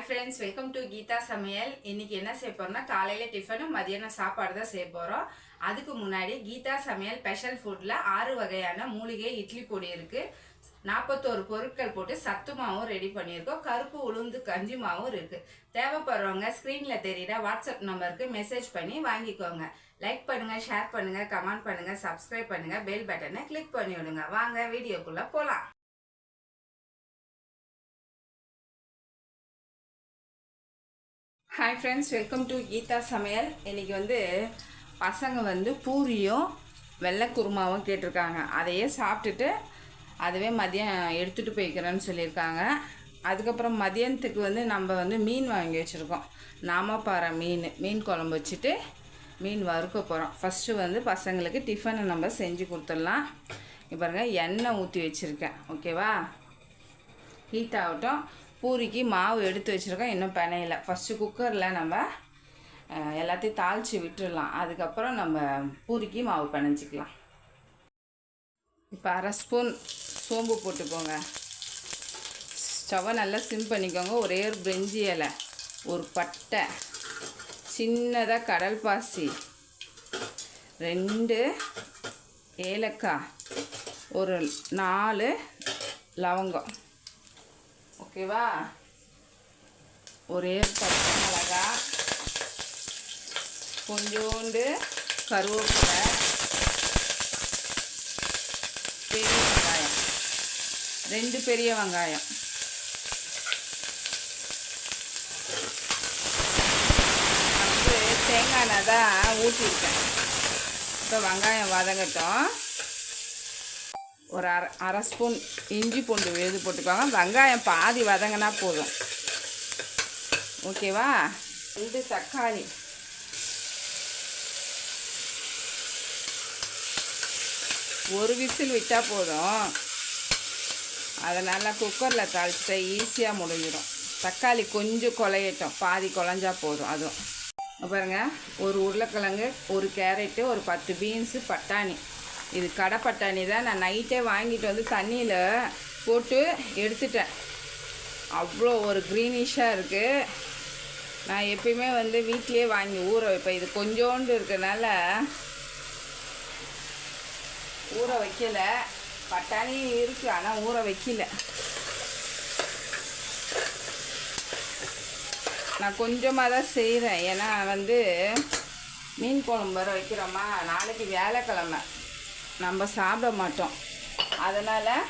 Hi friends welcome to Geetha சமையல் இன்றைக்கி என்ன செய்ய போகிறோம்னா காலையில் டிஃபனும் மதியானம் சாப்பாடு தான் செய்ய போகிறோம் அதுக்கு முன்னாடி கீதா சமையல் ஸ்பெஷல் ஃபுட்டில் ஆறு வகையான மூலிகை இட்லி பொடி இருக்குது நாற்பத்தோரு பொருட்கள் போட்டு சத்து மாவும் ரெடி பண்ணியிருக்கோம். கருப்பு உளுந்து கஞ்சி மாவும் இருக்குது தேவைப்படுறவங்க ஸ்க்ரீனில் தெரியுற வாட்ஸ்அப் நம்பருக்கு மெசேஜ் பண்ணி வாங்கிக்கோங்க. லைக் பண்ணுங்கள் ஷேர் பண்ணுங்கள் கமெண்ட் பண்ணுங்கள் சப்ஸ்கிரைப் பண்ணுங்கள் பெல் பட்டனை கிளிக் பண்ணி விடுங்க வாங்க வீடியோக்குள்ளே போகலாம் hi friends welcome to Geetha சமையல் இன்றைக்கி வந்து பசங்க வந்து பூரியும் வெள்ளை குருமாவும் கேட்டிருக்காங்க. அதையே சாப்பிட்டுட்டு அதுவே மதியம் எடுத்துகிட்டு போய்க்கிறேன்னு சொல்லியிருக்காங்க. அதுக்கப்புறம் மதியானத்துக்கு வந்து நம்ம வந்து மீன் வாங்கி வச்சுருக்கோம். நாமப்பாறை மீன் மீன் குழம்பு வச்சுட்டு மீன் வறுக்க போகிறோம் ஃபஸ்ட்டு வந்து பசங்களுக்கு டிஃபனை நம்ம செஞ்சு கொடுத்துடலாம். இப்போ பாருங்கள் எண்ணெய் ஊற்றி வச்சுருக்கேன். ஓகேவா ஹீட் ஆகட்டும். பூரிக்கு மாவு எடுத்து வச்சுருக்கோம். இன்னும் பிணையில ஃபஸ்ட்டு குக்கரில் நம்ம எல்லாத்தையும் தாளித்து விட்டுடலாம். அதுக்கப்புறம் நம்ம பூரிக்கு மாவு பிணைஞ்சிக்கலாம் இப்போ அரை ஸ்பூன் சோம்பு போட்டுக்கோங்க. ஸ்டவ்வை நல்லா சிம் பண்ணிக்கோங்க. ஒரே ஒரு பிரெஞ்சி இலை ஒரு பட்டை சின்னதாக கடல் பாசி ரெண்டு ஏலக்காய் ஒரு நாலு லவங்கம். ஓகேவா ஒரே பச்சை மிளகா கொஞ்சோண்டு கருவேப்பிலை பெரிய வெங்காயம் ரெண்டு பெரிய வெங்காயம் வந்து தேங்காய் எண்ணெய் தான் ஊற்றிருக்கேன் இப்போ வெங்காயம் வதங்கட்டும் ஒரு அரை அரை ஸ்பூன் இஞ்சி பூண்டு விழுது போட்டுக்கோங்க. வெங்காயம் பாதி வதங்கினா போதும். ஓகேவா? ரெண்டு தக்காளி. ஒரு விசில் விட்டால் போதும். அதனால் குக்கரில் தாளிச்சிட்டா ஈஸியாக முடிஞ்சிடும். தக்காளி கொஞ்சம் குலையட்டும். பாதி குழஞ்சா போதும். அதுவும். பாருங்க. ஒரு உருளைக்கிழங்கு ஒரு கேரட்டு ஒரு பத்து பீன்ஸு பட்டாணி. இது கடை பட்டாணி தான். நான் நைட்டே வாங்கிட்டு வந்து தண்ணியில் போட்டு எடுத்துட்டேன். அவ்வளோ ஒரு க்ரீனிஷாக இருக்குது நான் எப்பயுமே வந்து வீட்லேயே வாங்கி ஊற வைப்பேன். இது கொஞ்சோண்டு இருக்கனால ஊற வைக்கல. பட்டாணி இருக்குது ஆனால் ஊற வைக்கல. நான் கொஞ்சமாக தான் செய்கிறேன் ஏன்னா வந்து மீன் குழம்பு வர வைக்கிறோமா? நாளைக்கு வேலைக்கிழமை நம்ம சாப்பிட மாட்டோம். அதனால்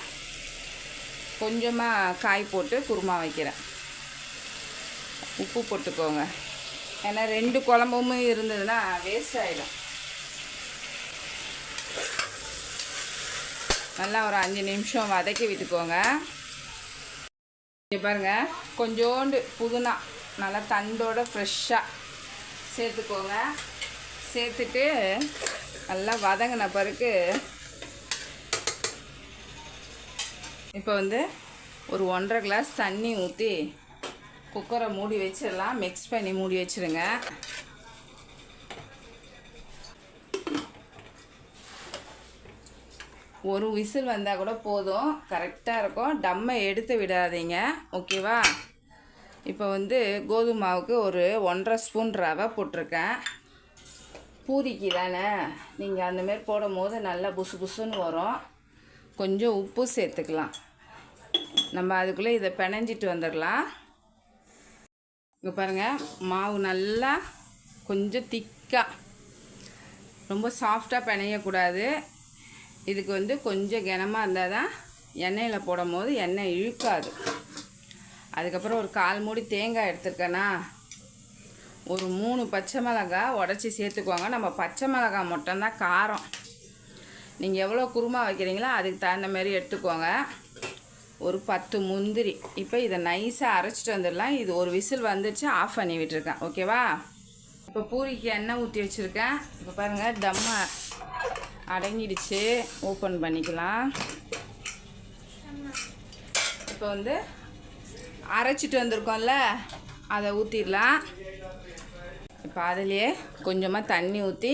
கொஞ்சமாக காய் போட்டு குருமா வைக்கிறேன். உப்பு போட்டுக்கோங்க. ஏன்னா ரெண்டு குழம்புமே இருந்ததுன்னா வேஸ்ட் ஆகிடும் நல்லா ஒரு அஞ்சு நிமிஷம் வதக்கி விட்டுக்கோங்க. இங்கே பாருங்கள் கொஞ்சோண்டு புதினா நல்லா தண்டோட ஃப்ரெஷ்ஷாக சேர்த்துக்கோங்க. சேர்த்துட்டு நல்லா வதங்கின பிறகு இப்போ வந்து ஒரு ஒன்றரை கிளாஸ் தண்ணி ஊற்றி குக்கரை மூடி வச்சிடலாம். மிக்ஸ் பண்ணி மூடி வச்சுருங்க ஒரு விசில் வந்தால் கூட போதும். கரெக்டாக இருக்கும். டம்மை எடுத்து விடாதீங்க. ஓகேவா இப்போ வந்து கோதுமாவுக்கு ஒரு ஒன்றரை ஸ்பூன் ரவை போட்டிருக்கேன். பூரிக்கு தானே நீங்கள் அந்தமாரி போடும் போது நல்லா புசு புசுன்னு வரும். கொஞ்சம் உப்பு சேர்த்துக்கலாம். நம்ம அதுக்குள்ளே இதை பிணைஞ்சிட்டு வந்துடலாம். இங்கே பாருங்கள் மாவு நல்லா கொஞ்சம் திக்காக ரொம்ப சாஃப்டாக பிணையக்கூடாது. இதுக்கு வந்து கொஞ்சம் கனமாக இருந்தால் தான் எண்ணெயில் போடும் போது எண்ணெய் இழுக்காது. அதுக்கப்புறம் ஒரு கால் மூடி தேங்காய் எடுத்துருக்கேனா ஒரு மூணு பச்சை மிளகாய் உடச்சி சேர்த்துக்குவாங்க. நம்ம பச்சை மிளகாய் மட்டும்தான் காரம். நீங்கள் எவ்வளோ குருமா வைக்கிறீங்களோ அதுக்கு தகுந்த மாதிரி எடுத்துக்கோங்க. ஒரு பத்து முந்திரி. இப்போ இதை நைஸாக அரைச்சிட்டு வந்துடலாம். இது ஒரு விசில் வந்துடுச்சு ஆஃப் பண்ணி விட்டுருக்கேன். ஓகேவா இப்போ பூரிக்கு எண்ணெய் ஊற்றி வச்சுருக்கேன். இப்போ பாருங்கள் தம்மை அடங்கிடுச்சு. ஓப்பன் பண்ணிக்கலாம். இப்போ வந்து அரைச்சிட்டு வந்திருக்கோம்ல அதை ஊற்றிடலாம் இப்போ அதுலேயே கொஞ்சமாக தண்ணி ஊற்றி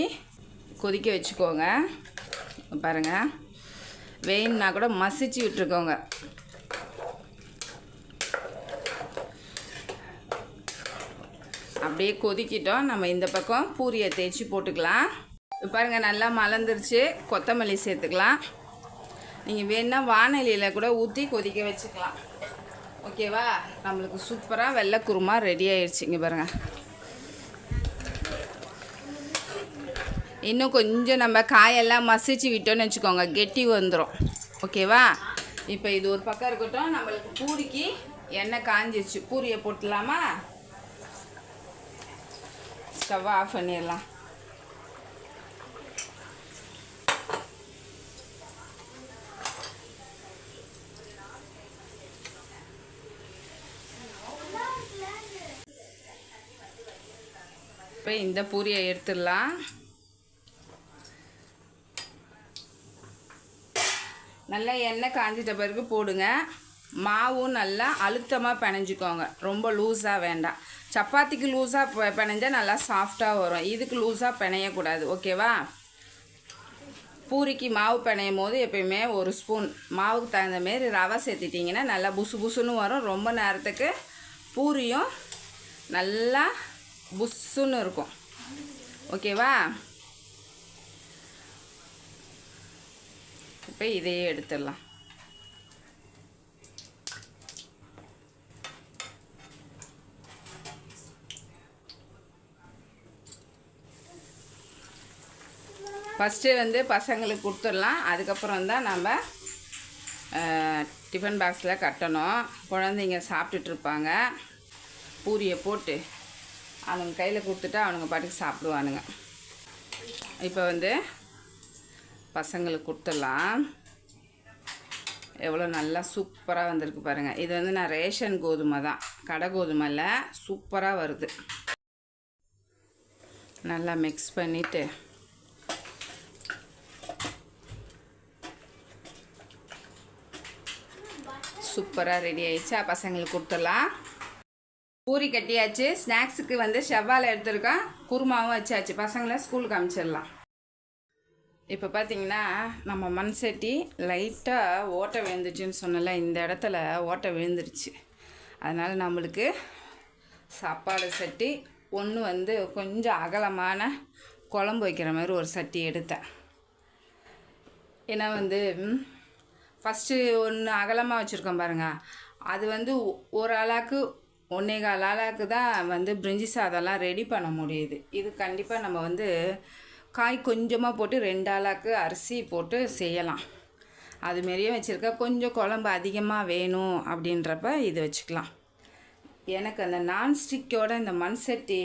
கொதிக்க வச்சுக்கோங்க. பாருங்கள் வெயின்னா கூட மசிச்சு விட்டுருக்கோங்க. அப்படியே கொதிக்கிட்டோம். நம்ம இந்த பக்கம் பூரியை தேய்ச்சி போட்டுக்கலாம். பாருங்கள் பாருங்க நல்லா மலர்ந்துருச்சு. கொத்தமல்லி சேர்த்துக்கலாம். நீங்கள் வேணுன்னா வானொலியில் கூட ஊற்றி கொதிக்க வச்சுக்கலாம். ஓகேவா? நம்மளுக்கு சூப்பராக வெள்ளை குருமா ரெடி ஆயிடுச்சு இங்கே பாருங்கள் இன்னும் கொஞ்சம் நம்ம காயெல்லாம் மசிச்சு விட்டோம்னு வச்சுக்கோங்க. கெட்டி வந்துடும் ஓகேவா? இப்போ இது ஒரு பக்கம் இருக்கட்டும். நம்மளுக்கு பூரிக்கு எண்ணெய் காஞ்சிருச்சு. பூரியை போட்டுடலாமா? ஸ்டவ் ஆஃப் பண்ணிடலாம். இப்போ இந்த பூரியை எடுத்துடலாம். நல்லா எண்ணெய் காஞ்சிட்ட பிறகு போடுங்க. மாவும் நல்லா அழுத்தமாக பிணைஞ்சிக்கோங்க. ரொம்ப லூஸாக வேண்டாம். சப்பாத்திக்கு லூஸாக பிணைஞ்சால் நல்லா சாஃப்டாக வரும். இதுக்கு லூஸாக பிணையக்கூடாது. ஓகேவா? பூரிக்கு மாவு பிணையும் போது எப்பயுமே ஒரு ஸ்பூன். மாவுக்கு தகுந்த மாரி ரவை சேர்த்துட்டிங்கன்னா நல்லா புசு புசுன்னு வரும். ரொம்ப நேரத்துக்கு பூரியும் நல்லா புஸ்ஸுன்னு இருக்கும். ஓகேவா? இப்போ இதையே எடுத்துடலாம். ஃபஸ்ட்டு வந்து பசங்களுக்கு கொடுத்துடலாம். அதுக்கப்புறம் தான் நம்ம டிஃபன் பாக்ஸில் கட்டணும். குழந்தைங்க சாப்பிட்டுட்ருப்பாங்க பூரியை போட்டு அவனுங்க கையில் கொடுத்துட்டா அவனுங்க பாட்டுக்கு சாப்பிடுவானுங்க. இப்போ வந்து பசங்களுக்கு கொடுத்துடலாம். எவ்வளோ நல்லா சூப்பராக வந்திருக்கு பாருங்கள் இது வந்து நான் ரேஷன் கோதுமை தான். கடை கோதுமையில் சூப்பராக வருது. நல்லா மிக்ஸ் பண்ணிவிட்டு சூப்பராக ரெடி ஆயிடுச்சா? பசங்களுக்கு கொடுத்துடலாம். பூரி கட்டியாச்சு. ஸ்நாக்ஸுக்கு வந்து செவ்வாழை எடுத்துருக்கோம். குருமாவும் வச்சாச்சு. பசங்களை ஸ்கூலுக்கு அனுப்பிச்சிடலாம். இப்போ பார்த்தீங்கன்னா நம்ம மண் சட்டி லைட்டாக ஓட்டை விழுந்துச்சுன்னு சொன்னல இந்த இடத்துல ஓட்டை விழுந்துருச்சு. அதனால் நம்மளுக்கு சாப்பாடு சட்டி ஒன்று வந்து கொஞ்சம் அகலமான குழம்பு வைக்கிற மாதிரி ஒரு சட்டி எடுத்தேன். ஏன்னா வந்து ஃபஸ்ட்டு ஒன்று அகலமாக வச்சுருக்கோம் பாருங்கள் அது வந்து ஒரு ஆளாக்கு ஒன்றே கால் ஆளாக்கு தான் வந்து பிரிஞ்சி சாதம்லாம் ரெடி பண்ண முடியுது. இது கண்டிப்பாக நம்ம வந்து காய் கொஞ்சமாக போட்டு ரெண்டாளாக்கு அரிசி போட்டு செய்யலாம். அதுமாரியே வச்சுருக்க கொஞ்சம் குழம்பு அதிகமாக வேணும் அப்படின்றப்ப இது வச்சுக்கலாம். எனக்கு அந்த நான்ஸ்டிக்கோட இந்த மண் சட்டி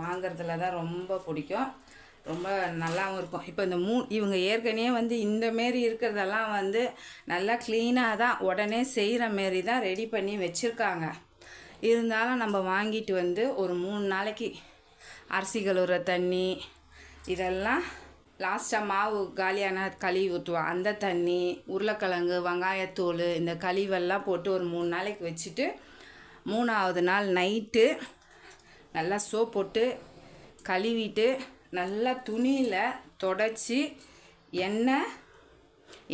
வாங்குறதுல தான் ரொம்ப பிடிக்கும். ரொம்ப நல்லாவும் இருக்கும். இப்போ இந்த மூ இவங்க ஏற்கனவே வந்து இந்த மாரி இருக்கிறதெல்லாம் வந்து நல்லா க்ளீனாக தான் உடனே செய்கிற மாரி தான் ரெடி பண்ணி வச்சுருக்காங்க. இருந்தாலும் நம்ம வாங்கிட்டு வந்து ஒரு மூணு நாளைக்கு அரிசி கழுவுற தண்ணி இதெல்லாம் லாஸ்ட்டாக மாவு காலியான கழுவி ஊற்றுவோம் அந்த தண்ணி உருளைக்கிழங்கு வெங்காயத்தூள் இந்த கழிவெல்லாம் போட்டு ஒரு மூணு நாளைக்கு வச்சுட்டு மூணாவது நாள் நைட்டு நல்லா சோப் போட்டு கழுவிட்டு நல்லா துணியில் தொடச்சி எண்ணெய்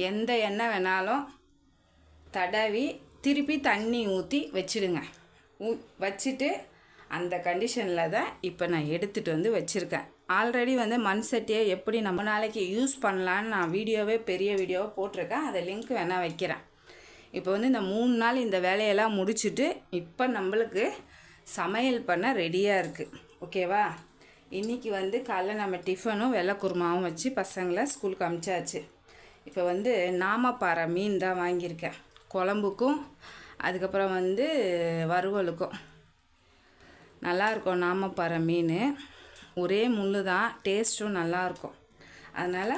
எந்த எண்ணெய் வேணாலும் தடவி திருப்பி தண்ணி ஊற்றி வச்சிடுங்க. ஊ வச்சுட்டு அந்த கண்டிஷனில் தான் இப்போ நான் எடுத்துகிட்டு வந்து வச்சுருக்கேன். ஆல்ரெடி வந்து மண் சட்டியை எப்படி நம்ம நாளைக்கு யூஸ் பண்ணலான்னு நான் வீடியோவே பெரிய வீடியோவை போட்டிருக்கேன். அதை லிங்க் வேணால் வைக்கிறேன். இப்போ வந்து இந்த மூணு நாள் இந்த வேலையெல்லாம் முடிச்சுட்டு இப்போ நம்மளுக்கு சமையல் பண்ண ரெடியாக இருக்குது ஓகேவா இன்றைக்கி வந்து காலைல நம்ம டிஃபனும் வெள்ளை குருமாவும் வச்சு பசங்களை ஸ்கூலுக்கு அமிச்சாச்சு. இப்போ வந்து நாமப்பாறை மீன் தான் வாங்கியிருக்கேன். குழம்புக்கும் அதுக்கப்புறம் வந்து வறுவலுக்கும். நல்லாயிருக்கும் நாமப்பாறை மீன். ஒரே முள் தான் டேஸ்ட்டும் நல்லாயிருக்கும். அதனால்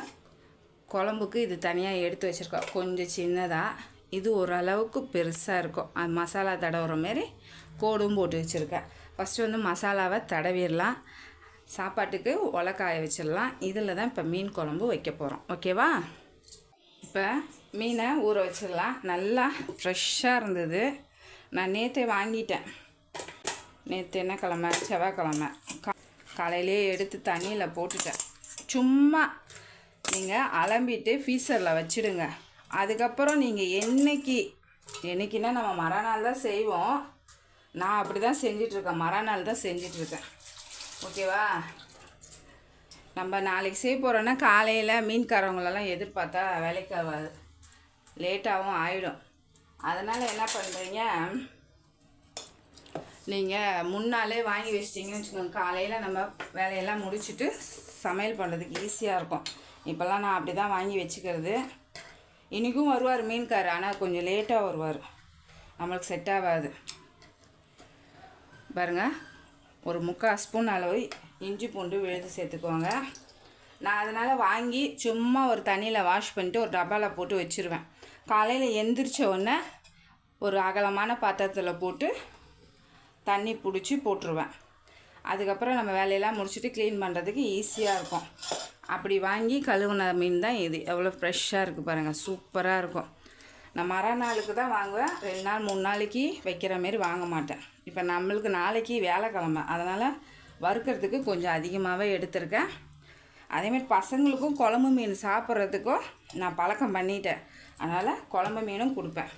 குழம்புக்கு இது தனியாக எடுத்து வச்சுருக்கோம். கொஞ்சம் சின்னதாக இது ஓரளவுக்கு பெருசாக இருக்கும். அது மசாலா தடவுற மாரி கோடும் போட்டு வச்சுருக்கேன். ஃபஸ்ட்டு வந்து மசாலாவை தடவிடலாம். சாப்பாட்டுக்கு உலக்காய வச்சிடலாம். இதில் தான் இப்போ மீன் குழம்பு வைக்க போகிறோம் ஓகேவா இப்போ மீனை ஊற வச்சிடலாம். நல்லா ஃப்ரெஷ்ஷாக இருந்தது. நான் நேற்றே வாங்கிட்டேன். நேற்று என்ன கிழமை? செவ்வாய்க்கிழமை. கா காலையிலே எடுத்து தண்ணியில் போட்டுட்டேன். சும்மா நீங்கள் அலம்பிட்டு ஃபீசரில் வச்சுடுங்க. அதுக்கப்புறம் நீங்கள் என்னைக்கு என்னைக்குன்னா நம்ம மறுநாள் தான் செய்வோம். நான் அப்படி தான் செஞ்சிட்ருக்கேன் மறுநாள் தான் செஞ்சிட்ருக்கேன். ஓகேவா? நம்ம நாளைக்கு செய்ய போகிறோன்னா காலையில் மீன்காரவங்களெல்லாம் எதிர்பார்த்தா வேலைக்கு ஆகாது. லேட்டாகவும் ஆகிடும் அதனால் என்ன பண்ணுறீங்க நீங்கள் முன்னாலே வாங்கி வச்சிட்டிங்கன்னு வச்சுக்கோங்க. காலையில் நம்ம வேலையெல்லாம் முடிச்சுட்டு சமையல் பண்ணுறதுக்கு ஈஸியாக இருக்கும். இப்போல்லாம் நான் அப்படி தான் வாங்கி வச்சுக்கிறது. இன்றைக்கும் வருவார் மீன்கார் ஆனால் கொஞ்சம் லேட்டாக வருவார். நம்மளுக்கு செட் ஆகாது. பாருங்கள் ஒரு முக்கால் ஸ்பூன் அளவு இஞ்சி பூண்டு விழுது சேர்த்துக்கோங்க. நான் அதனால் வாங்கி சும்மா ஒரு தண்ணியில் வாஷ் பண்ணிட்டு ஒரு டப்பாவில் போட்டு வச்சுருவேன். காலையில் எந்திரிச்ச உடனே ஒரு அகலமான பாத்திரத்தில் போட்டு தண்ணி பிடிச்சி போட்டுருவேன். அதுக்கப்புறம் நம்ம வேலையெல்லாம் முடிச்சுட்டு க்ளீன் பண்ணுறதுக்கு ஈஸியாக இருக்கும். அப்படி வாங்கி கழுவுன மீன் தான் இது. எவ்வளோ ஃப்ரெஷ்ஷாக இருக்குது பாருங்கள் சூப்பராக இருக்கும். நான் மறுநாளுக்கு தான் வாங்குவேன். ரெண்டு நாள் மூணு நாளைக்கு வைக்கிற மாரி வாங்க மாட்டேன். இப்போ நம்மளுக்கு நாளைக்கு வேலைக்கிழமை அதனால் வறுக்கிறதுக்கு கொஞ்சம் அதிகமாகவே எடுத்திருக்கேன். அதேமாரி பசங்களுக்கும் குழம்பு மீன் சாப்பிட்றதுக்கும் நான் பழக்கம் பண்ணிட்டேன். அதனால் குழம்பு மீனும் கொடுப்பேன்.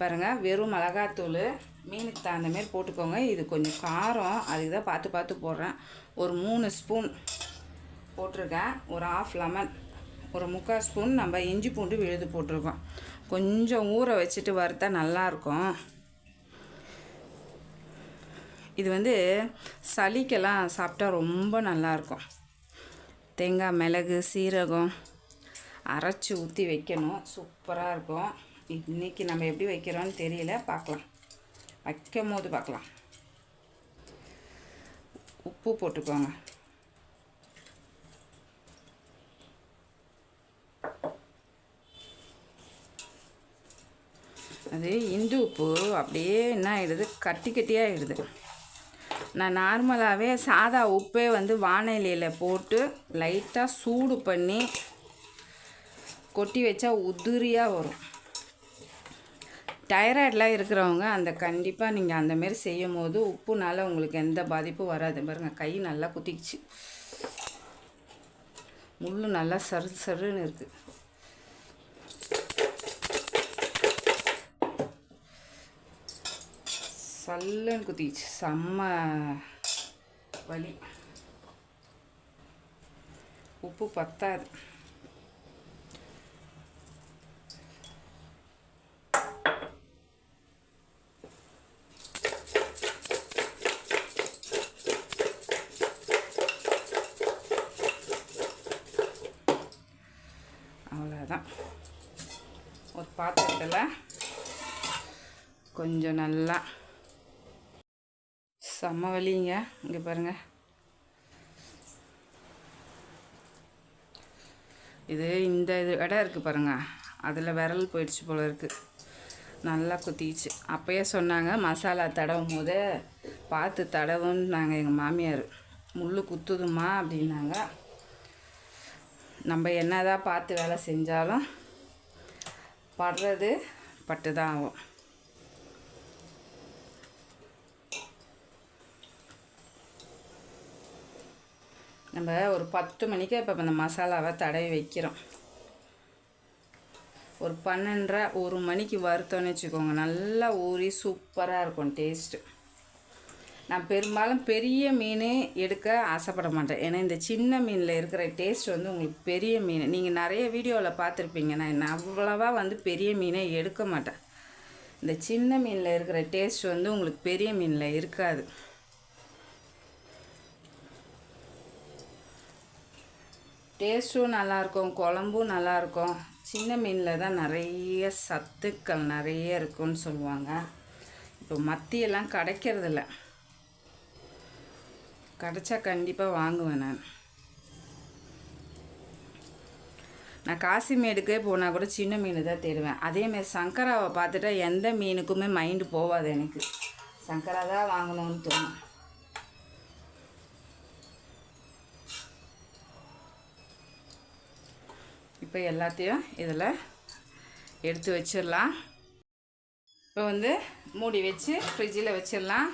பாருங்கள் வெறும் மிளகாத்தூள் மீனுக்கு தகுந்த மாரி போட்டுக்கோங்க. இது கொஞ்சம் காரம். அதுக்கு தான் பார்த்து பார்த்து போடுறேன். ஒரு மூணு ஸ்பூன் போட்டிருக்கேன். ஒரு ஆஃப் லெமன் ஒரு முக்கால் ஸ்பூன் நம்ம இஞ்சி பூண்டு விழுது போட்டிருக்கோம். கொஞ்சம் ஊற வச்சுட்டு வறுத்தா நல்லாயிருக்கும். இது வந்து சளிக்கெல்லாம் சாப்பிட்டா ரொம்ப நல்லாயிருக்கும். தேங்காய் மிளகு சீரகம் அரைச்சி ஊற்றி வைக்கணும். சூப்பராக இருக்கும். இன்றைக்கி நம்ம எப்படி வைக்கிறோன்னு தெரியல. பார்க்கலாம். வைக்கும் போது பார்க்கலாம். உப்பு போட்டுக்கோங்க. அது இந்து உப்பு அப்படியே என்ன ஆகிடுது கட்டி கட்டியாகிடுது நான் நார்மலாகவே சாதா உப்பே வந்து வானிலையில் போட்டு லைட்டாக சூடு பண்ணி கொட்டி வச்சா உதிரியாக வரும். டைராய்டெலாம் இருக்கிறவங்க அந்த கண்டிப்பாக நீங்கள் அந்தமாரி செய்யும் போது உப்புனால் உங்களுக்கு எந்த பாதிப்பும் வராது. பாருங்கள் கை நல்லா குத்திக்கிச்சு. முள் நல்லா சரு சருன்னு இருக்குது சல்லுன்னு குத்திச்சு செம்ம வலி. உப்பு பத்தாது. அவ்வளோதான் ஒரு பாத்திரத்தில் கொஞ்சம் நல்லா செம்ம வலிங்க. இங்கே பாருங்கள் இது இந்த இது இடம் இருக்குது பாருங்கள் அதில் விரல் போயிடுச்சு போல இருக்குது நல்லா குத்திச்சு அப்போயே சொன்னாங்க மசாலா தடவும் போது பார்த்து தடவுன்னாங்க எங்கள் மாமியார். முள் குத்துதுமா அப்படின்னாங்க. நம்ம என்னதான் பார்த்து வேலை செஞ்சாலும் படுறது பட்டு தான் ஆகும். நம்ம ஒரு பத்து மணிக்கு இப்போ இந்த மசாலாவை தடவி வைக்கிறோம். ஒரு பன்னெண்டரை ஒரு மணிக்கு வறுத்தோன்னு வச்சுக்கோங்க. நல்லா ஊறி சூப்பராக இருக்கும் டேஸ்ட்டு. நான் பெரும்பாலும் பெரிய மீன் எடுக்க ஆசைப்பட மாட்டேன். ஏன்னா இந்த சின்ன மீனில் இருக்கிற டேஸ்ட் வந்து உங்களுக்கு பெரிய மீன். நீங்கள் நிறைய வீடியோவில் பார்த்துருப்பீங்க. நான் அவ்வளோவா வந்து பெரிய மீனை எடுக்க மாட்டேன். இந்த சின்ன மீனில் இருக்கிற டேஸ்ட் வந்து உங்களுக்கு பெரிய மீனில் இருக்காது. டேஸ்ட்டும் நல்லாயிருக்கும். குழம்பும் நல்லாயிருக்கும். சின்ன மீனில் தான் நிறைய சத்துக்கள் நிறைய இருக்குன்னு சொல்லுவாங்க. இப்போ மத்தியெல்லாம் கிடைக்கிறதில்ல. கிடச்சா கண்டிப்பாக வாங்குவேன் நான். நான் காசிமேடுக்கே போனால் கூட சின்ன மீன் தான் தேடுவேன். அதேமாரி சங்கராவை பார்த்துட்டா எந்த மீனுக்குமே மைண்டு போகாது எனக்கு. சங்கரா தான் வாங்கணும்னு தோணும். இப்போ எல்லாத்தையும் இதில் எடுத்து வச்சிடலாம். இப்போ வந்து மூடி வச்சு ஃப்ரிட்ஜில் வச்சிடலாம்.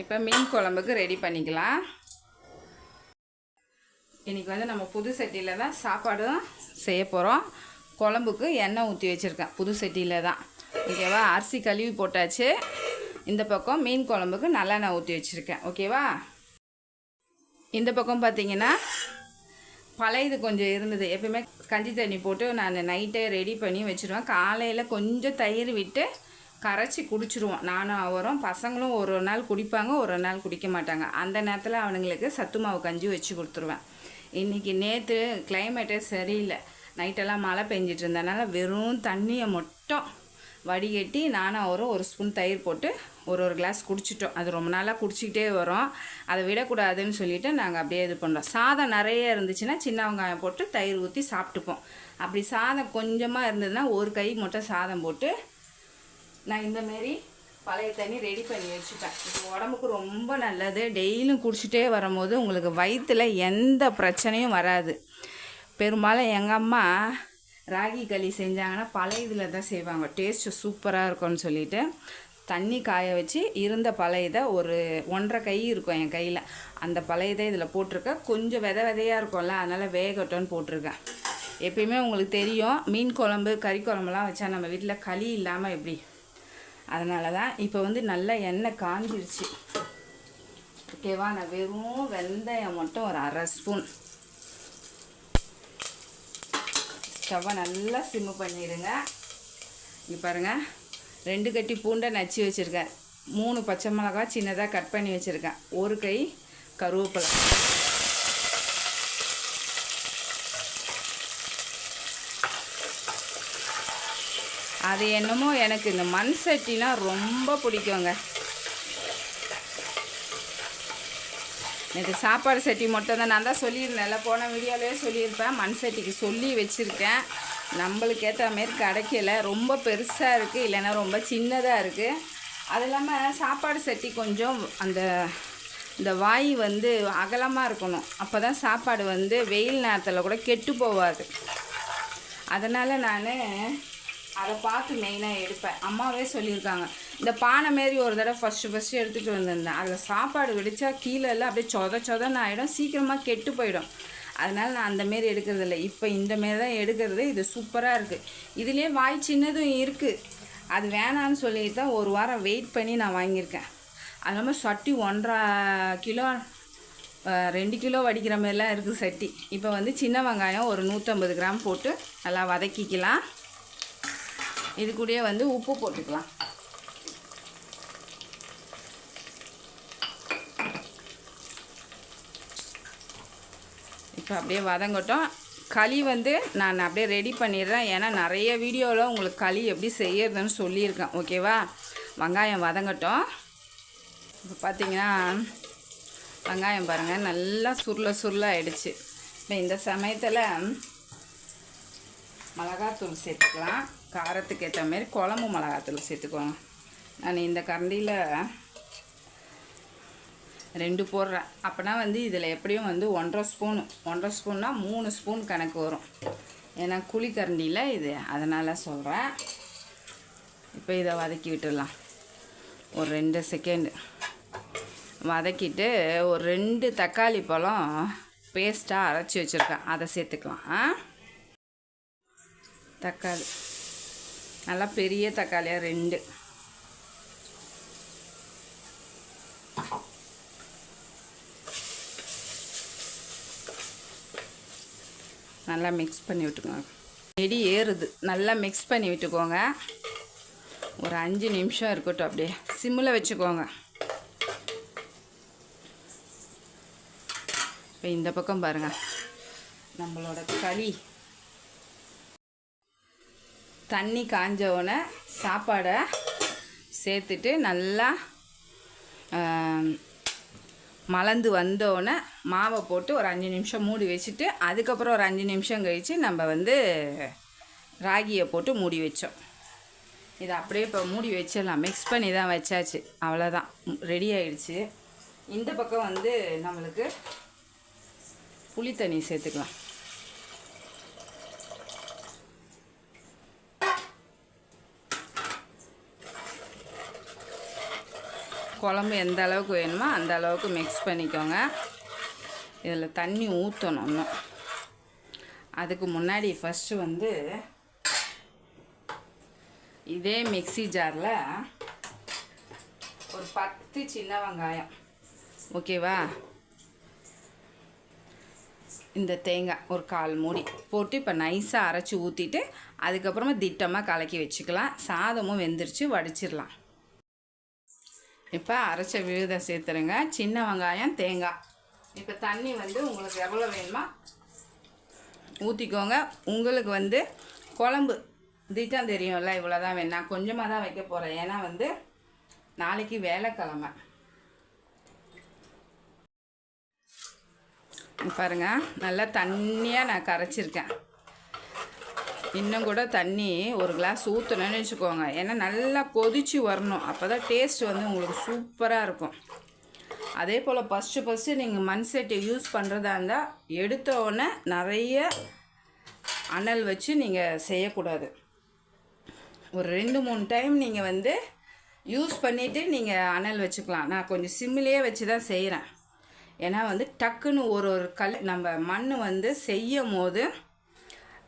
இப்போ மீன் குழம்புக்கு ரெடி பண்ணிக்கலாம். இன்றைக்கி வந்து நம்ம புது சட்டியில் தான் சாப்பாடும் செய்ய போகிறோம் குழம்புக்கு எண்ணெய் ஊற்றி வச்சுருக்கேன். புது சட்டியில் தான். ஓகேவா அரிசி கழுவி போட்டாச்சு. இந்த பக்கம் மீன் குழம்புக்கு நல்லெண்ணெய் ஊற்றி வச்சுருக்கேன். ஓகேவா இந்த பக்கம் பார்த்தீங்கன்னா பழையது கொஞ்சம் இருந்தது. எப்பயுமே கஞ்சி தண்ணி போட்டு நான் நைட்டே ரெடி பண்ணி வச்சுருவேன். காலையில் கொஞ்சம் தயிர் விட்டு கரைச்சி குடிச்சிருவோம். நானும் அவரும் பசங்களும் ஒரு ஒரு நாள் குடிப்பாங்க ஒரு ஒரு நாள் குடிக்க மாட்டாங்க. அந்த நேரத்தில் அவனுங்களுக்கு சத்து மாவு கஞ்சி வச்சு கொடுத்துருவேன். இன்றைக்கி நேற்று கிளைமேட்டே சரியில்லை. நைட்டெல்லாம் மழை பெஞ்சிட்டு இருந்தனால வெறும் தண்ணியை மட்டும் வடிகட்டி நானும் அவரும் ஒரு ஸ்பூன் தயிர் போட்டு ஒரு ஒரு கிளாஸ் குடிச்சிட்டோம். அது ரொம்ப நாளாக குடிச்சிக்கிட்டே வரோம். அதை விடக்கூடாதுன்னு சொல்லிவிட்டு நாங்கள் அப்படியே இது பண்ணுறோம் சாதம் நிறைய இருந்துச்சுன்னா சின்ன வெங்காயம் போட்டு தயிர் ஊற்றி சாப்பிட்டுப்போம். அப்படி சாதம் கொஞ்சமாக இருந்ததுன்னா ஒரு கை மட்டும் சாதம் போட்டு நான் இந்த மாரி பழைய தண்ணி ரெடி பண்ணி வச்சுப்பேன். இது உடம்புக்கு ரொம்ப நல்லது. டெய்லியும் குடிச்சிட்டே வரும்போது உங்களுக்கு வயிற்றில் எந்த பிரச்சனையும் வராது. பெரும்பாலும் எங்கள் அம்மா ராகி களி செஞ்சாங்கன்னா பழைய இதில் தான் செய்வாங்க. டேஸ்ட்டு சூப்பராக இருக்கும்னு சொல்லிட்டு தண்ணி காய வச்சு இருந்த பழையதை ஒரு ஒன்றரை கை இருக்கும் என் கையில். அந்த பழையதை இதில் போட்டிருக்கேன். கொஞ்சம் வித விதையாக இருக்கும்ல அதனால் வேகட்டோன்னு போட்டிருக்கேன். எப்பயுமே உங்களுக்கு தெரியும் மீன் குழம்பு கறி குழம்புலாம் வச்சா நம்ம வீட்டில் களி இல்லாமல் எப்படி அதனால தான் இப்போ வந்து நல்லா எண்ணெய் காஞ்சிருச்சு. ஓகேவா நான் வெறும் வெந்தயம் மட்டும் ஒரு அரை ஸ்பூன் ஸ்டவ்வை நல்லா சிம்மு பண்ணிடுங்க. இங்கே பாருங்கள் ரெண்டு கட்டி பூண்டை நச்சு வச்சுருக்கேன். மூணு பச்சை மிளகா சின்னதாக கட் பண்ணி வச்சுருக்கேன். ஒரு கை கருவேப்பிலை. அது என்னமோ எனக்கு இந்த மண் சட்டினா ரொம்ப பிடிக்குங்க. எனக்கு சாப்பாடு சட்டி மட்டும் தான் நான் தான் சொல்லியிருந்தேன்ல போன வீடியோலேயே சொல்லியிருப்பேன். மண் சட்டிக்கு சொல்லி வச்சுருக்கேன். நம்மளுக்கு ஏற்ற மாரி கிடைக்கல. ரொம்ப பெருசாக இருக்குது இல்லைன்னா ரொம்ப சின்னதாக இருக்குது அது இல்லாமல் சாப்பாடு சட்டி கொஞ்சம் அந்த இந்த வாய் வந்து அகலமாக இருக்கணும். அப்போ தான் சாப்பாடு வந்து வெயில் நேரத்தில் கூட கெட்டு போகாது அதனால் நான் அதை பார்த்து மெயினாக எடுப்பேன். அம்மாவே சொல்லியிருக்காங்க. இந்த பானை மாரி ஒரு தடவை ஃபஸ்ட்டு ஃபஸ்ட்டு எடுத்துகிட்டு வந்திருந்தேன். அதில் சாப்பாடு வெடித்தா கீழே எல்லாம் அப்படியே சொத சொதன்னு ஆகிடும் சீக்கிரமாக கெட்டு போயிடும். அதனால் நான் அந்த மாரி எடுக்கிறது இல்லை. இப்போ இந்த மாரி தான் எடுக்கிறது. இது சூப்பராக இருக்குது இதுலேயே வாய் சின்னதும் இருக்குது அது வேணான்னு சொல்லிட்டு தான் ஒரு வாரம் வெயிட் பண்ணி நான் வாங்கியிருக்கேன். அது இல்லாமல் சட்டி ஒன்றரை கிலோ ரெண்டு கிலோ வடிக்கிற மாதிரிலாம் இருக்குது சட்டி. இப்போ வந்து சின்ன வெங்காயம் ஒரு நூற்றம்பது கிராம் போட்டு நல்லா வதக்கிக்கலாம். இது கூடயே வந்து உப்பு போட்டுக்கலாம். இப்போ அப்படியே வதங்கட்டும். களி வந்து நான் அப்படியே ரெடி பண்ணிடுறேன். ஏன்னா நிறைய வீடியோவில் உங்களுக்கு களி எப்படி செய்யறதுன்னு சொல்லியிருக்கேன். ஓகேவா? வெங்காயம் வதங்கட்டும். இப்போ பார்த்தீங்கன்னா வெங்காயம் பாருங்கள் நல்லா சுருள சுருள ஆயிடுச்சு. இப்போ இந்த சமயத்தில் மிளகாத்தூள் சேர்த்துக்கலாம். காரத்துக்கு ஏற்ற மாதிரி குழம்பு மிளகாத்தூள் சேர்த்துக்கோங்க. நான் இந்த கரண்டியில் ரெண்டு போடுறேன். அப்போனா வந்து இதில் எப்படியும் வந்து ஒன்றரை ஸ்பூனு ஒன்றரை ஸ்பூன்னா மூணு ஸ்பூன் கணக்கு வரும். ஏன்னா குழிக்கரண்டியில் இது. அதனால் சொல்கிறேன் இப்போ இதை வதக்கி விட்டுடலாம். ஒரு ரெண்டு செகண்டு வதக்கிட்டு ஒரு ரெண்டு தக்காளி பழம் பேஸ்ட்டாக அரைச்சி வச்சுருக்கேன். அதை சேர்த்துக்கலாம். ஆ? தக்காளி. நல்லா பெரிய தக்காளியாக ரெண்டு. நல்லா மிக்ஸ் பண்ணி விட்டுக்கோங்க. செடி ஏறுது. நல்லா மிக்ஸ் பண்ணி விட்டுக்கோங்க. ஒரு அஞ்சு நிமிஷம் இருக்கட்டும் அப்படியே. சிம்மில் வச்சுக்கோங்க. இப்போ இந்த பக்கம் பாருங்கள் நம்மளோட களி. தண்ணி காஞ்ச உடனே சாப்பாடை சேர்த்துட்டு நல்லா மலர்ந்து வந்தோடனே மாவை போட்டு ஒரு அஞ்சு நிமிஷம் மூடி வச்சுட்டு அதுக்கப்புறம் ஒரு அஞ்சு நிமிஷம் கழித்து நம்ம வந்து ராகியை போட்டு மூடி வச்சோம். இதை அப்படியே இப்போ மூடி வச்சிடலாம். மிக்ஸ் பண்ணி தான் வச்சாச்சு. அவ்வளோதான் ரெடி ஆயிடுச்சு. இந்த பக்கம் வந்து நம்மளுக்கு புளி தண்ணி சேர்த்துக்கலாம். குழம்பு எந்த அளவுக்கு வேணுமோ அந்த அளவுக்கு மிக்ஸ் பண்ணிக்கோங்க. இதில் தண்ணி ஊற்றணும் இன்னும். அதுக்கு முன்னாடி ஃபஸ்ட்டு வந்து இதே மிக்ஸி ஜாரில் ஒரு பத்து சின்ன வெங்காயம். ஓகேவா இந்த தேங்காய் ஒரு கால் மூடி போட்டு இப்போ நைஸாக அரைச்சி ஊற்றிட்டு அதுக்கப்புறமா திட்டமாக கலக்கி வச்சுக்கலாம். சாதமும் வெந்துருச்சு வடிச்சிடலாம் இப்போ அரைச்ச விழுதை சேர்த்துருங்க. சின்ன வெங்காயம் தேங்காய். இப்போ தண்ணி வந்து உங்களுக்கு எவ்வளோ வேணுமோ ஊற்றிக்கோங்க. உங்களுக்கு வந்து குழம்பு திட்டம் தெரியும்ல இவ்வளோ தான் வேணும். நான் கொஞ்சமாக தான் வைக்க போகிறேன். ஏன்னா வந்து நாளைக்கு வேலைக்கிழமை. பாருங்கள் பாருங்க நல்லா தண்ணியாக நான் கரைச்சிருக்கேன். இன்னும் கூட தண்ணி ஒரு கிளாஸ் ஊற்றணும்னு வச்சுக்கோங்க. ஏன்னா நல்லா கொதிச்சு வரணும். அப்போ தான் டேஸ்ட் வந்து உங்களுக்கு சூப்பராக இருக்கும். அதே போல் ஃபஸ்ட்டு ஃபஸ்ட்டு நீங்கள் மண் சட்டி யூஸ் பண்ணுறதா இருந்தால் எடுத்த உடனே நிறைய அனல் வச்சு நீங்கள் செய்யக்கூடாது. ஒரு ரெண்டு மூணு டைம் நீங்கள் வந்து யூஸ் பண்ணிவிட்டு நீங்கள் அனல் வச்சுக்கலாம். நான் கொஞ்சம் சிம்மிலேயே வச்சு தான் செய்கிறேன் ஏன்னா வந்து டக்குன்னு ஒரு ஒரு கல் நம்ம மண் வந்து செய்யும் போது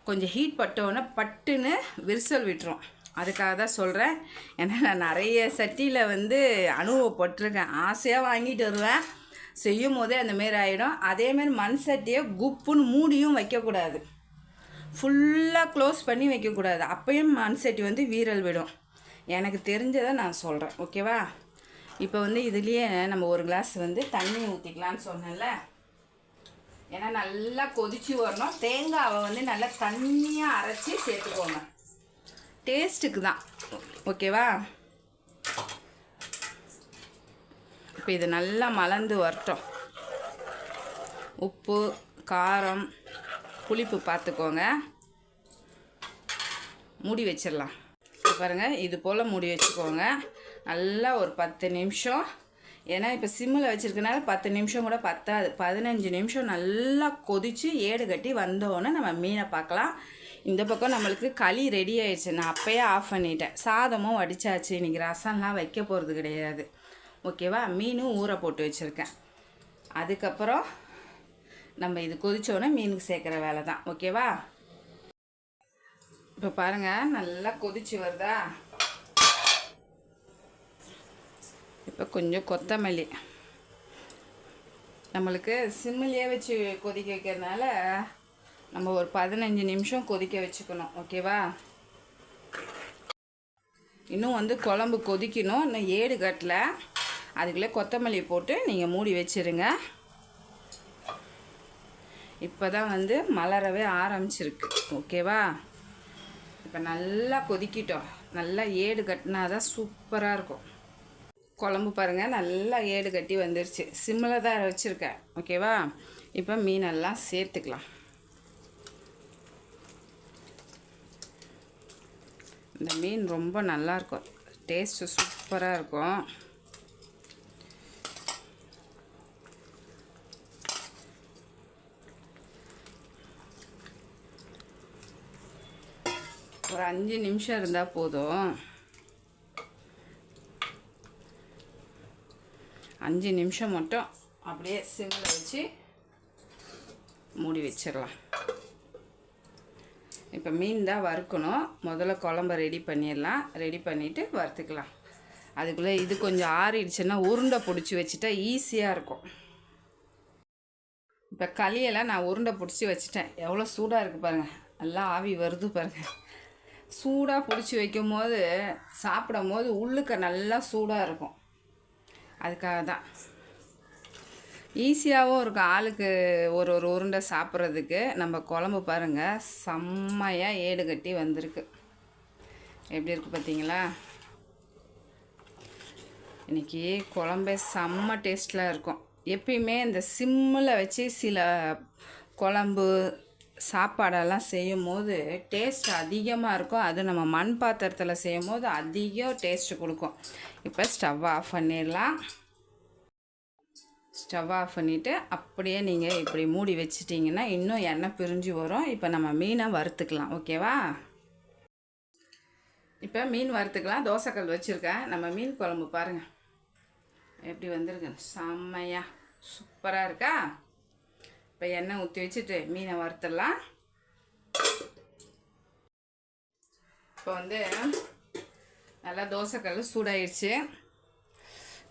கொஞ்சம் ஹீட் பட்டோன்னே பட்டுன்னு விரிசல் விட்டுரும். அதுக்காக தான் சொல்கிறேன் ஏன்னா நான் நிறைய சட்டியில் வந்து அனுபவப்பட்டிருக்கேன் ஆசையாக வாங்கிட்டு வருவேன். செய்யும் போதே அந்தமாரி ஆகிடும் அதேமாரி மண் சட்டியை குப்புன்னு மூடியும் வைக்கக்கூடாது. ஃபுல்லாக க்ளோஸ் பண்ணி வைக்கக்கூடாது. அப்பயும் மண் சட்டி வந்து வீரல் விடும். எனக்கு தெரிஞ்சதை நான் சொல்கிறேன் ஓகேவா இப்போ வந்து இதுலேயே நம்ம ஒரு கிளாஸ் வந்து தண்ணி ஊற்றிக்கலான்னு சொன்னேன்ல. ஏன்னா நல்லா கொதிச்சு வரணும். தேங்காவை வந்து நல்லா தண்ணியாக அரைச்சி சேர்த்துக்கோங்க. டேஸ்ட்டுக்கு தான். ஓகேவா இப்போ இது நல்லா மலர்ந்து வரட்டும். உப்பு காரம் புளிப்பு பார்த்துக்கோங்க. மூடி வச்சிடலாம். பாருங்கள் இது போல் மூடி வச்சுக்கோங்க. நல்லா ஒரு பத்து நிமிஷம் ஏன்னா இப்போ சிம்மில் வச்சுருக்கனால பத்து நிமிஷம் கூட பத்தாது. பதினஞ்சு நிமிஷம் நல்லா கொதித்து ஏடு கட்டி வந்தோடனே நம்ம மீனை பார்க்கலாம் இந்த பக்கம் நம்மளுக்கு களி ரெடி ஆயிடுச்சு. நான் அப்போயே ஆஃப் பண்ணிட்டேன். சாதமும் வடிச்சாச்சு. இன்றைக்கி ரசம்லாம் வைக்க போகிறது கிடையாது. ஓகேவா மீனும் ஊற போட்டு வச்சுருக்கேன். அதுக்கப்புறம் நம்ம இது கொதிச்சோடனே மீனுக்கு சேர்க்குற வேலை தான் ஓகேவா இப்போ பாருங்கள் நல்லா கொதிச்சு வருதா? இப்போ கொஞ்சம் கொத்தமல்லி. நம்மளுக்கு சிம்மிலேயே வச்சு கொதிக்க வைக்கிறதுனால நம்ம ஒரு பதினஞ்சு நிமிஷம் கொதிக்க வச்சுக்கணும் ஓகேவா? இன்னும் வந்து குழம்பு கொதிக்கணும் இன்னும் ஏடு கட்டல. அதுக்குள்ளே கொத்தமல்லி போட்டு நீங்கள் மூடி வச்சிருங்க. இப்போ தான் வந்து மலரவே ஆரம்பிச்சிருக்கு ஓகேவா? இப்போ நல்லா கொதிக்கிட்டோம். நல்லா ஏடு கட்டினா தான் சூப்பராக இருக்கும். குழம்பு பாருங்கள் நல்லா ஏடு கட்டி வந்துருச்சு. சிம்மில் தான் வச்சுருக்கேன். ஓகேவா இப்போ மீனெல்லாம் சேர்த்துக்கலாம். இந்த மீன் ரொம்ப நல்லாயிருக்கும் டேஸ்ட்டு சூப்பராக இருக்கும். ஒரு அஞ்சு நிமிஷம் இருந்தால் போதும். அஞ்சு நிமிஷம் மட்டும் அப்படியே சிம்மில் வச்சு மூடி வச்சிடலாம். இப்போ மீன் தான் வறுக்கணும். முதல்ல குழம்ப ரெடி பண்ணிடலாம். ரெடி பண்ணிவிட்டு வறுத்துக்கலாம். அதுக்குள்ளே இது கொஞ்சம் ஆறிடுச்சுன்னா உருண்டை பிடிச்சி வச்சுட்டா ஈஸியாக இருக்கும். இப்போ களியெல்லாம் நான் உருண்டை பிடிச்சி வச்சுட்டேன். எவ்வளோ சூடாக இருக்குது பாருங்கள் நல்லா ஆவி வருது பாருங்கள் சூடாக பிடிச்சி வைக்கும் போது சாப்பிடும் போது உள்ளுக்க நல்லா சூடாக இருக்கும். அதுக்காக தான். ஈஸியாகவும் இருக்கும் ஆளுக்கு ஒரு ஒரு உருண்டை சாப்பிட்றதுக்கு. நம்ம குழம்பு பாருங்கள் செம்மையாக ஏடு கட்டி வந்திருக்கு. எப்படி இருக்குது பார்த்தீங்களா? இன்றைக்கி குழம்பே செம்ம டேஸ்டில் இருக்கும். எப்பயுமே இந்த சிம்மில் வச்சு சில குழம்பு சாப்பாடெல்லாம் செய்யும் போது டேஸ்ட் அதிகமாக இருக்கும் அது நம்ம மண் பாத்திரத்தில் செய்யும் போது அதிகம் டேஸ்ட்டு கொடுக்கும். இப்போ ஸ்டவ் ஆஃப் பண்ணிடலாம். ஸ்டவ் ஆஃப் பண்ணிவிட்டு அப்படியே நீங்கள் இப்படி மூடி வச்சிட்டிங்கன்னா இன்னும் எண்ணெய் பிரிஞ்சு வரும். இப்போ நம்ம மீனை வறுத்துக்கலாம் ஓகேவா? இப்போ மீன் வறுத்துக்கலாம். தோசைக்கல் வச்சுருக்கேன். நம்ம மீன் குழம்பு பாருங்கள் எப்படி வந்திருக்கு? செம்மையா. சூப்பராக இருக்கா? இப்போ எண்ணெய் ஊற்றி வச்சுட்டு மீனை வறுத்துடலாம். இப்போ வந்து நல்லா தோசைக்கல் சூடாயிடுச்சு.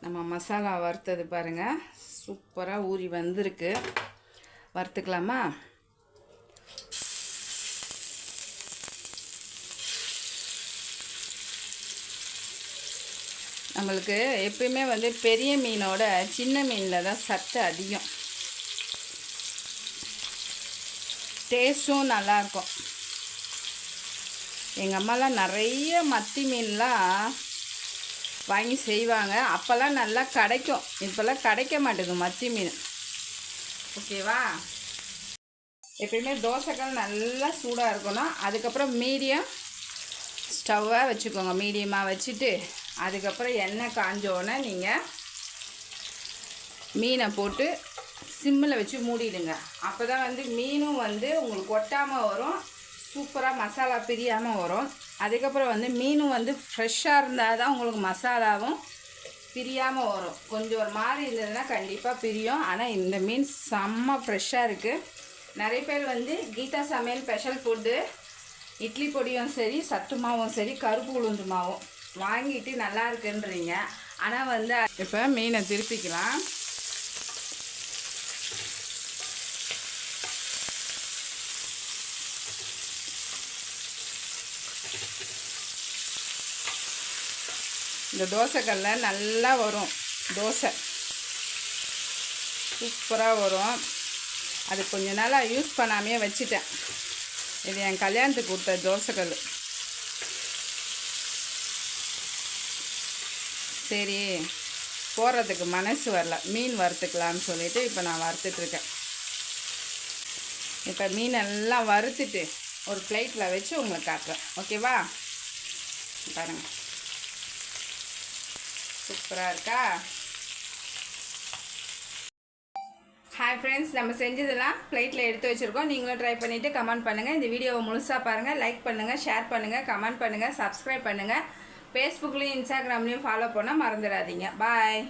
நம்ம மசாலா வறுத்தது பாருங்கள் சூப்பராக ஊறி வந்திருக்கு. வறுத்துக்கலாமா? நம்மளுக்கு எப்பயுமே வந்து பெரிய மீனோட சின்ன மீனில் தான் சத்து அதிகம். டேஸ்ட்டும் நல்லாயிருக்கும். எங்கள் அம்மாலாம் நிறைய மத்தி மீன்லாம் வாங்கி செய்வாங்க. அப்போல்லாம் நல்லா கிடைக்கும். இப்போல்லாம் கிடைக்க மாட்டேங்குது மத்தி மீன். ஓகேவா? எப்பயுமே தோசைகள் நல்லா சூடாக இருக்கணும். அதுக்கப்புறம் மீடியம் ஸ்டவ்வாக வச்சுக்கோங்க. மீடியமாக வச்சுட்டு அதுக்கப்புறம் எண்ணெய் காஞ்சோடனே நீங்கள் மீனை போட்டு சிம்மில் வச்சு மூடிடுங்க. அப்போ தான் வந்து மீனும் வந்து உங்களுக்கு ஒட்டாமல் வரும். சூப்பராக மசாலா பிரியாமல் வரும். அதுக்கப்புறம் வந்து மீனும் வந்து ஃப்ரெஷ்ஷாக இருந்தால் தான் உங்களுக்கு மசாலாவும் பிரியாமல் வரும். கொஞ்சம் ஒரு மாதிரி இருந்ததுன்னா கண்டிப்பாக பிரியும். ஆனால் இந்த மீன் செம்ம ஃப்ரெஷ்ஷாக இருக்குது நிறைய பேர் வந்து கீதா சமையல் ஸ்பெஷல் ஃபுட்டு இட்லி பொடியும் சரி சத்து மாவும் சரி கருப்பு உளுந்து மாவும் வாங்கிட்டு நல்லா இருக்குன்றீங்க. ஆனால் வந்து இப்போ மீனை திருப்பிக்கலாம். இந்த தோசைக்கல்ல நல்லா வரும். தோசை. சூப்பராக வரும். அது கொஞ்ச நாளாக யூஸ் பண்ணாமையே வச்சுட்டேன். இது என் கல்யாணத்துக்கு கொடுத்த தோசைக்கல் சரி போடுறதுக்கு மனசு வரல. மீன் வறுத்துக்கலான்னு சொல்லிட்டு இப்போ நான் வறுத்துட்ருக்கேன். இப்போ மீன் எல்லாம் வறுத்துட்டு ஒரு பிளேட்டில் வச்சு உங்களுக்கு காட்டுறேன். ஓகேவா பாருங்கள் சூப்பராக இருக்கா? ஹாய் ஃப்ரெண்ட்ஸ் நம்ம செஞ்சதெல்லாம் பிளேட்டில் எடுத்து வச்சுருக்கோம். நீங்களும் ட்ரை பண்ணிவிட்டு கமெண்ட் பண்ணுங்கள் இந்த வீடியோவை முழுசாக பாருங்கள் லைக் பண்ணுங்கள் ஷேர் பண்ணுங்கள் கமெண்ட் பண்ணுங்கள் சப்ஸ்கிரைப் பண்ணுங்கள் ஃபேஸ்புக்லேயும் இன்ஸ்டாகிராம்லேயும் ஃபாலோ பண்ண மறந்துடாதீங்க. பாய்